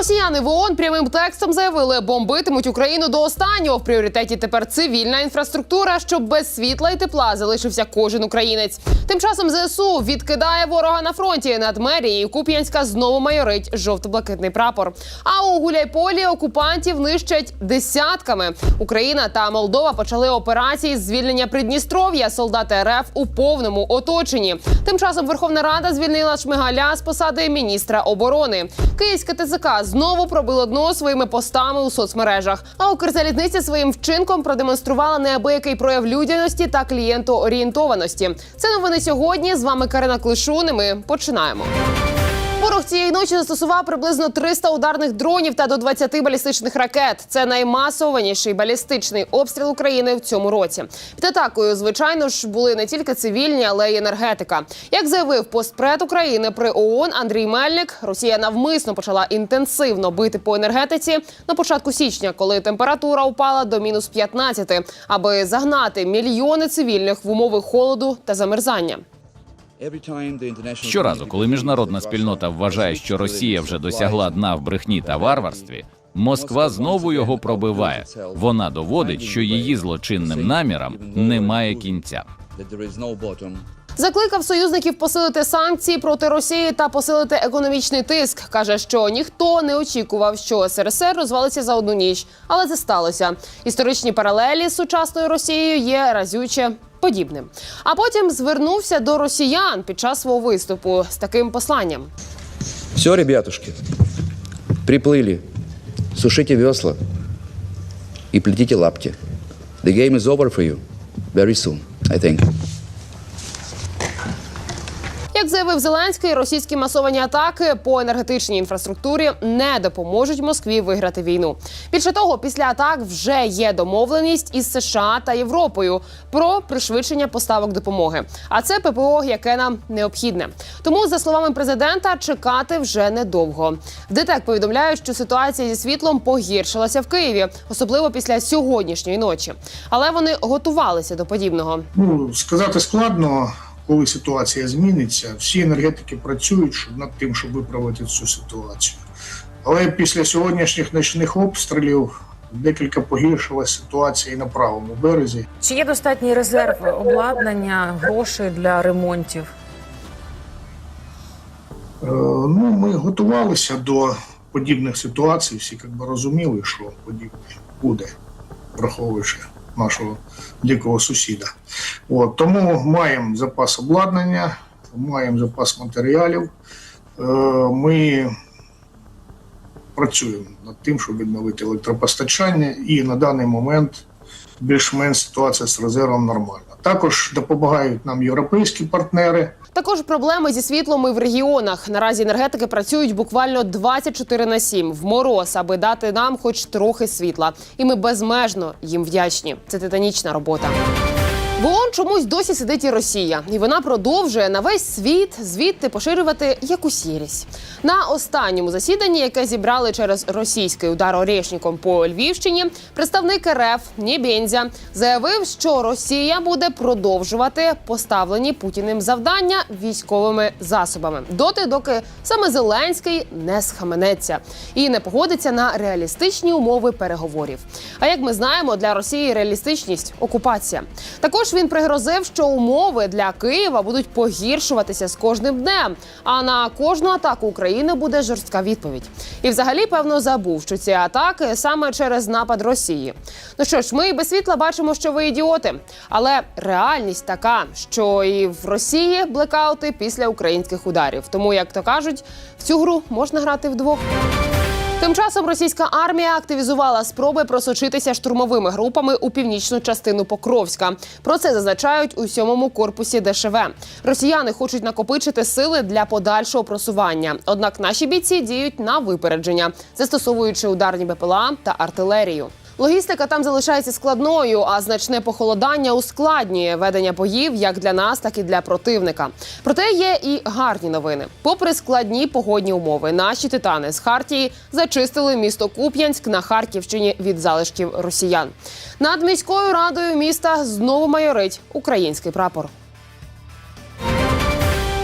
Росіяни в ООН прямим текстом заявили, бомбитимуть Україну до останнього. В пріоритеті тепер цивільна інфраструктура, щоб без світла і тепла залишився кожен українець. Тим часом ЗСУ відкидає ворога на фронті над мерією. Куп'янська знову майорить жовто-блакитний прапор. А у Гуляйполі окупантів нищать десятками. Україна та Молдова почали операції з звільнення Придністров'я. Солдати РФ у повному оточенні. Тим часом Верховна Рада звільнила Шмигаля з посади міністра оборони. Київське ТЗК знову пробило дно своїми постами у соцмережах. А Укрзалізниця своїм вчинком продемонструвала неабиякий прояв людяності та клієнтоорієнтованості. Це новини сьогодні. З вами Карина Клишун. і Ми починаємо. Ворог цієї ночі застосував приблизно 300 ударних дронів та до 20 балістичних ракет. Це наймасованіший балістичний обстріл України в цьому році. Під атакою, звичайно ж, були не тільки цивільні, але й енергетика. Як заявив постпред України при ООН Андрій Мельник, Росія навмисно почала інтенсивно бити по енергетиці на початку січня, коли температура упала до мінус 15, аби загнати мільйони цивільних в умови холоду та замерзання. Щоразу, коли міжнародна спільнота вважає, що Росія вже досягла дна в брехні та варварстві, Москва знову його пробиває. Вона доводить, що її злочинним намірам немає кінця. Закликав союзників посилити санкції проти Росії та посилити економічний тиск. каже, що ніхто не очікував, що СРСР розвалиться за одну ніч, але це сталося. Історичні паралелі з сучасною Росією є разюче подібним. А потім звернувся до росіян під час свого виступу з таким посланням. Все, ребятушки, приплили, Сушите весла і плетіть лапті. The game is over for you very soon, I think. Заявив Зеленський, російські масовані атаки по енергетичній інфраструктурі не допоможуть Москві виграти війну. Більше того, після атак вже є домовленість із США та Європою про пришвидшення поставок допомоги. А це ППО, яке нам необхідне. Тому, за словами президента, чекати вже недовго. В ДТЕК повідомляють, що ситуація зі світлом погіршилася в Києві, особливо після сьогоднішньої ночі. Але вони готувалися до подібного. Ну, сказати складно, коли ситуація зміниться. Всі енергетики працюють над тим, щоб виправити цю ситуацію. Але після сьогоднішніх ночних обстрілів декілька погіршилася ситуація і на правому березі. Чи є достатній резерв обладнання, грошей для ремонтів? Е, Ну, ми готувалися до подібних ситуацій, всі якби розуміли, що подібне буде, враховуючи нашого дикого сусіда. От, тому маємо запас обладнання, маємо запас матеріалів. Е, Ми працюємо над тим, щоб відновити електропостачання, і на даний момент більш-менш ситуація з резервом нормальна. Також допомагають нам європейські партнери. Також проблеми зі світлом і в регіонах. Наразі енергетики працюють буквально 24 на 7 в мороз, аби дати нам хоч трохи світла. І ми безмежно їм вдячні. Це титанічна робота. ООН чомусь досі сидить і Росія, і вона продовжує на весь світ звідти поширювати якусь єрість. На останньому засіданні, яке зібрали через російський удар орешником по Львівщині, представник РФ Нєбєнзя заявив, що Росія буде продовжувати поставлені Путіним завдання військовими засобами доти, доки саме Зеленський не схаменеться і не погодиться на реалістичні умови переговорів. А як ми знаємо, для Росії реалістичність окупація. Також він пригрозив, що умови для Києва будуть погіршуватися з кожним днем. А на кожну атаку України буде жорстка відповідь. І, взагалі, певно, забув, що ці атаки саме через напад Росії. Ну що ж, ми і без світла бачимо, що ви ідіоти. Але реальність така, що і в Росії блекаути після українських ударів. Тому, як то кажуть, в цю гру можна грати вдвох. Тим часом російська армія активізувала спроби просочитися штурмовими групами у північну частину Покровська. Про це зазначають у сьомому корпусі ДШВ. Росіяни хочуть накопичити сили для подальшого просування. Однак наші бійці діють на випередження, застосовуючи ударні БПЛА та артилерію. Логістика там залишається складною, а значне похолодання ускладнює ведення боїв як для нас, так і для противника. Проте є і гарні новини. Попри складні погодні умови, наші титани з Хартії зачистили місто Куп'янськ на Харківщині від залишків росіян. Над міською радою міста знову майорить український прапор.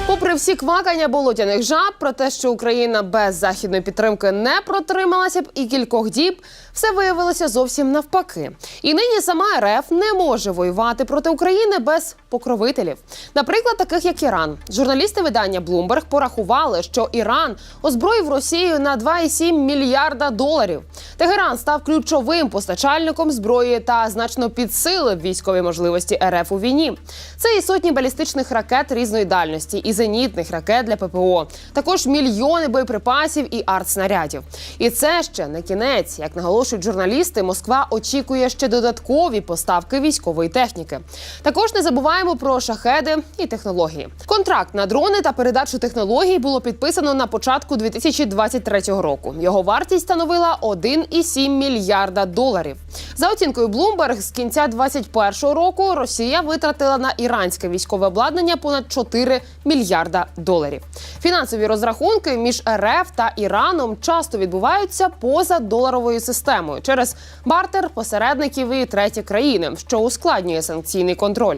Попри всі квакання болотяних жаб про те, що Україна без західної підтримки не протрималася б і кількох діб, все виявилося зовсім навпаки. І нині сама РФ не може воювати проти України без покровителів, наприклад, таких як Іран. Журналісти видання Bloomberg порахували, що Іран озброїв Росію на 2,7 мільярда доларів. Тегеран став ключовим постачальником зброї та значно підсилив військові можливості РФ у війні. Це і сотні балістичних ракет різної дальності, і зенітних ракет для ППО, також мільйони боєприпасів і артснарядів. І це ще не кінець. Як наголошують журналісти, Москва очікує ще додаткові поставки військової техніки. Також не забуваємо про шахеди і технології. Контракт на дрони та передачу технологій було підписано на початку 2023 року. Його вартість становила 1,7 мільярда доларів. За оцінкою Bloomberg, з кінця 2021 року Росія витратила на іранське військове обладнання понад 4 мільярда доларів. Фінансові розрахунки між РФ та Іраном часто відбуваються поза доларовою системою через бартер посередників і треті країни, що ускладнює санкційний контроль.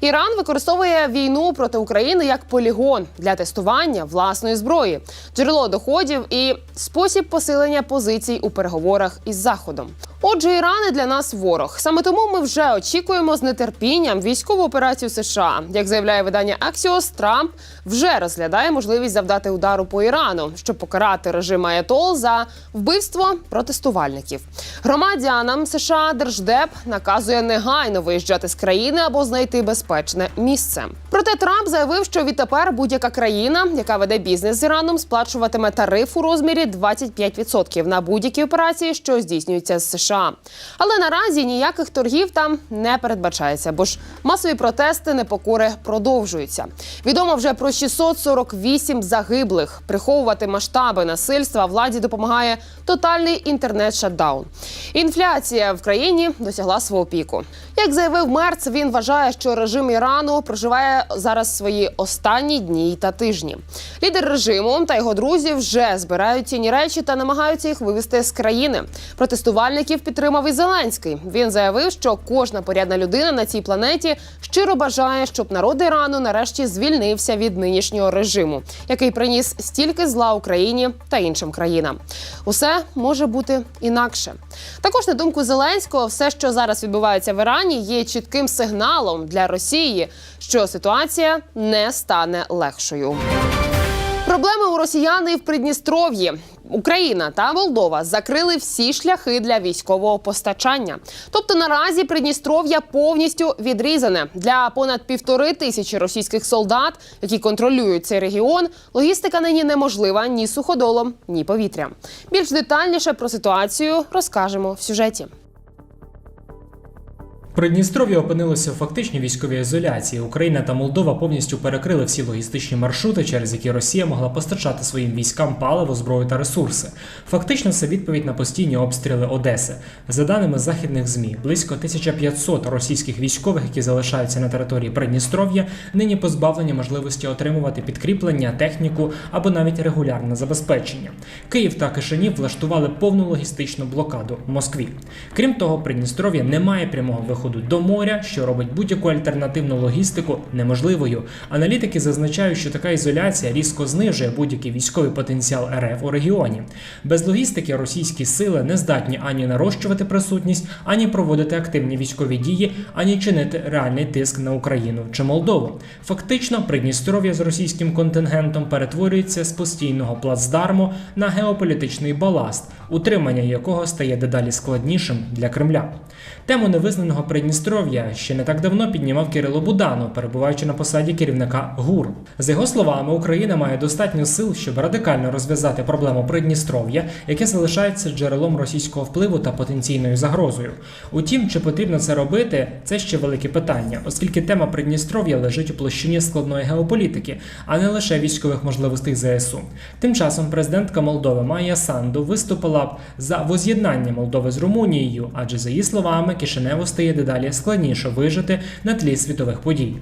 Іран використовує війну проти України як полігон для тестування власної зброї, джерело доходів і спосіб посилення позицій у переговорах із Заходом. Отже, Іран і для нас ворог. Саме тому ми вже очікуємо з нетерпінням військову операцію США. Як заявляє видання Axios, Трамп вже розглядає можливість завдати удару по Ірану, щоб покарати режим Аятол за вбивство протестувальників. Громадянам США Держдеп наказує негайно виїжджати з країни або знайти безпечне місце. Проте Трамп заявив, що відтепер будь-яка країна, яка веде бізнес з Іраном, сплачуватиме тариф у розмірі 25% на будь-які операції, що здійснюються з США. Але наразі ніяких торгів там не передбачається, бо ж масові протести непокори продовжуються. Відомо вже про 648 загиблих. Приховувати масштаби насильства владі допомагає тотальний інтернет-шатдаун. Інфляція в країні досягла свого піку. Як заявив Мерц, він вважає, що режим Ірану проживає зараз свої останні дні та тижні. Лідер режиму та його друзі вже збирають цінні речі та намагаються їх вивезти з країни. Протестувальників підтримав і Зеленський. Він заявив, що кожна порядна людина на цій планеті щиро бажає, щоб народ Ірану нарешті звільнився від нинішнього режиму, який приніс стільки зла Україні та іншим країнам. Усе може бути інакше. Також на думку Зеленського, все, що зараз відбувається в Ірані, є чітким сигналом для Росії, що ситуація не стане легшою. Проблеми у росіяни в Придністров'ї. Україна та Молдова закрили всі шляхи для військового постачання. Тобто наразі Придністров'я повністю відрізане для понад півтори тисячі російських солдат, які контролюють цей регіон. Логістика нині неможлива ні суходолом, ні повітрям. Більш детальніше про ситуацію розкажемо в сюжеті. Придністров'я опинилося в фактичній військовій ізоляції. Україна та Молдова повністю перекрили всі логістичні маршрути, через які Росія могла постачати своїм військам паливо, зброю та ресурси. Фактично, це відповідь на постійні обстріли Одеси. За даними західних змі, близько 1500 російських військових, які залишаються на території Придністров'я, нині позбавлені можливості отримувати підкріплення, техніку або навіть регулярне забезпечення. Київ та Кишинів влаштували повну логістичну блокаду в Москві. Крім того, Придністров'я не має прямого виходу до моря, що робить будь-яку альтернативну логістику неможливою. Аналітики зазначають, що така ізоляція різко знижує будь-який військовий потенціал РФ у регіоні. Без логістики російські сили не здатні ані нарощувати присутність, ані проводити активні військові дії, ані чинити реальний тиск на Україну чи Молдову. Фактично, Придністров'я з російським контингентом перетворюється з постійного плацдарму на геополітичний баласт, утримання якого стає дедалі складнішим для Кремля. Тему невизнаного Придністров'я ще не так давно піднімав Кирило Буданов, перебуваючи на посаді керівника ГУР. За його словами, Україна має достатньо сил, щоб радикально розв'язати проблему Придністров'я, яке залишається джерелом російського впливу та потенційною загрозою. Утім, чи потрібно це робити, це ще велике питання, оскільки тема Придністров'я лежить у площині складної геополітики, а не лише військових можливостей ЗСУ. Тим часом президентка Молдови Майя Санду виступила б за воз'єднання Молдови з Румунією, адже за її словами Кишиневу стає дедалі складніше вижити на тлі світових подій.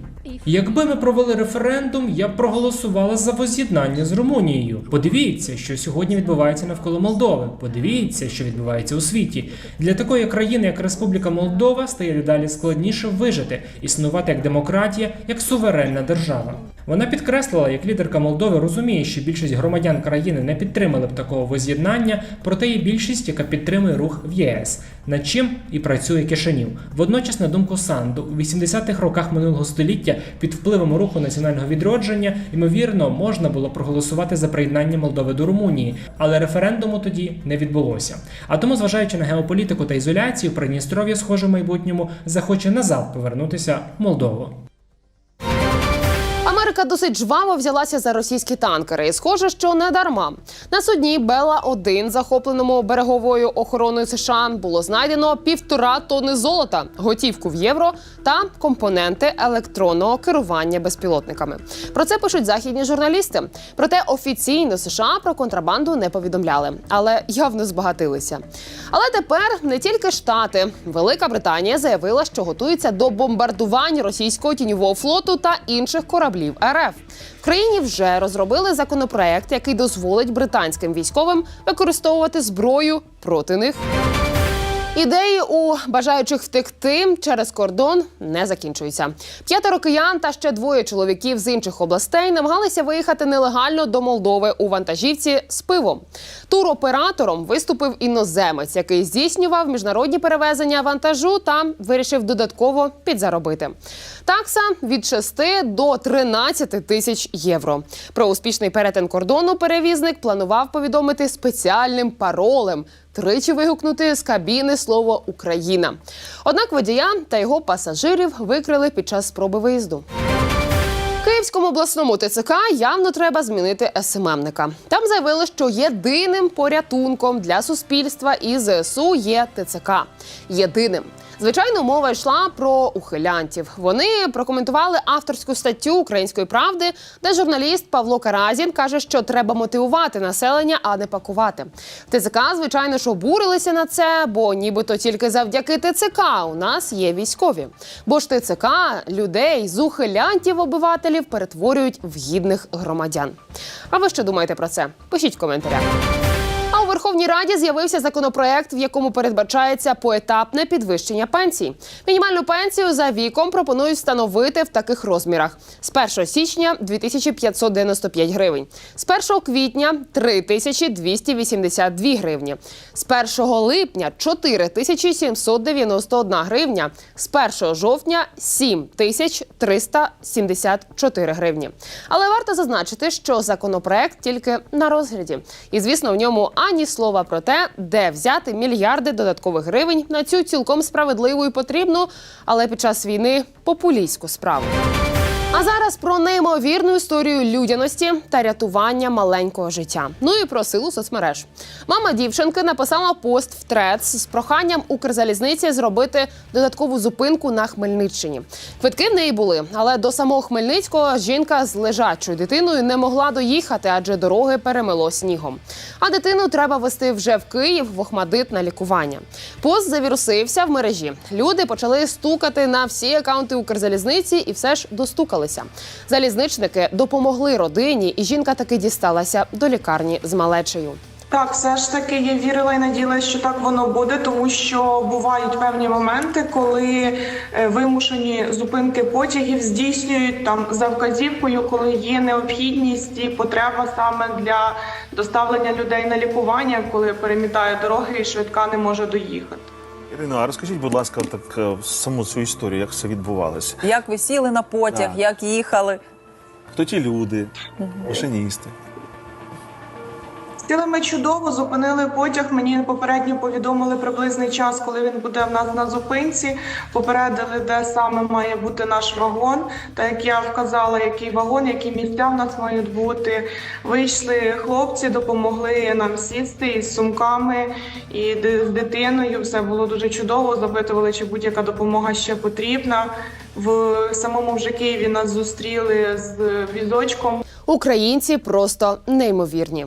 Якби ми провели референдум, я б проголосувала за воз'єднання з Румунією. Подивіться, що сьогодні відбувається навколо Молдови. Подивіться, що відбувається у світі. Для такої країни, як Республіка Молдова, стає дедалі складніше вижити, існувати як демократія, як суверенна держава. Вона підкреслила, як лідерка Молдови розуміє, що більшість громадян країни не підтримали б такого воз'єднання, проте є більшість, яка підтримує рух в ЄС, над чим і працює Кишинів. Водночас, на думку Санду, у 80-х роках минулого століття під впливом руху національного відродження, ймовірно, можна було проголосувати за приєднання Молдови до Румунії, але референдуму тоді не відбулося. А тому, зважаючи на геополітику та ізоляцію, Придністров'я, схоже, в майбутньому захоче назад повернутися в Молдову. Америка досить жваво взялася за російські танкери, і схоже, що не дарма. На судні Бела 1 захопленому береговою охороною США, було знайдено півтора тонни золота, готівку в євро та компоненти електронного керування безпілотниками. Про це пишуть західні журналісти. Проте офіційно США про контрабанду не повідомляли, але явно збагатилися. Але тепер не тільки штати, Велика Британія заявила, що готується до бомбардувань російського тіньового флоту та інших кораблів РФ. В країні вже розробили законопроект, який дозволить британським військовим використовувати зброю проти них. Ідеї у бажаючих втекти через кордон не закінчуються. П'ятеро киян та ще двоє чоловіків з інших областей намагалися виїхати нелегально до Молдови у вантажівці з пивом. Туроператором виступив іноземець, який здійснював міжнародні перевезення вантажу та вирішив додатково підзаробити. Такса від 6 до 13 тисяч євро. Про успішний перетин кордону перевізник планував повідомити спеціальним паролем. Тричі вигукнути з кабіни слово Україна. Однак водія та його пасажирів викрили під час спроби виїзду. Київському обласному ТЦК явно треба змінити СММника. Там заявили, що єдиним порятунком для суспільства і ЗСУ є ТЦК. Єдиним. Звичайно, мова йшла про ухилянтів. Вони прокоментували авторську статтю Української правди, де журналіст Павло Каразін каже, що треба мотивувати населення, а не пакувати. ТЦК, звичайно ж, обурилися на це, бо нібито тільки завдяки ТЦК у нас є військові. Бо ж ТЦК людей з ухилянтів обивателів перетворюють в гідних громадян. А ви що думаєте про це? Пишіть в коментарях. Верховній Раді з'явився законопроект, в якому передбачається поетапне підвищення пенсій. Мінімальну пенсію за віком пропонують встановити в таких розмірах: з 1 січня 2595 гривень, з 1 квітня 3282 гривні, з 1 липня 4791 гривня, з 1 жовтня 7374 гривні. Але варто зазначити, що законопроект тільки на розгляді, і звісно, в ньому ані слова про те, де взяти мільярди додаткових гривень на цю цілком справедливу і потрібну, але під час війни популістську справу. А зараз про неймовірну історію людяності та рятування маленького життя. Ну і про силу соцмереж. Мама дівчинки написала пост в Трец з проханням Укрзалізниці зробити додаткову зупинку на Хмельниччині. Квитки в неї були, але до самого Хмельницького жінка з лежачою дитиною не могла доїхати, адже дороги перемило снігом. А дитину треба вести вже в Київ в Охмадит на лікування. Пост завірусився в мережі. Люди почали стукати на всі акаунти Укрзалізниці і все ж достукалися. Залізничники допомогли родині, і жінка таки дісталася до лікарні з малечею. Так, все ж таки я вірила і надіялася, що так воно буде, тому що бувають певні моменти, коли е, вимушені зупинки потягів здійснюють там за вказівкою, коли є необхідність і потреба саме для доставлення людей на лікування, коли перемітає дороги і швидка не може доїхати. Ірино, а розкажіть, будь ласка, так е, саму цю історію, як все відбувалося? Як ви сіли на потяг, Так. як їхали? Хто ті люди, машиністи? Сіли ми чудово, зупинили потяг. Мені попередньо повідомили приблизний час, коли він буде в нас на зупинці. Попередили, де саме має бути наш вагон. Та як я вказала, який вагон, які місця в нас мають бути. Вийшли хлопці, допомогли нам сісти із сумками і з дитиною. Все було дуже чудово. Запитували, чи будь-яка допомога ще потрібна. В самому вже Києві нас зустріли з візочком. Українці просто неймовірні.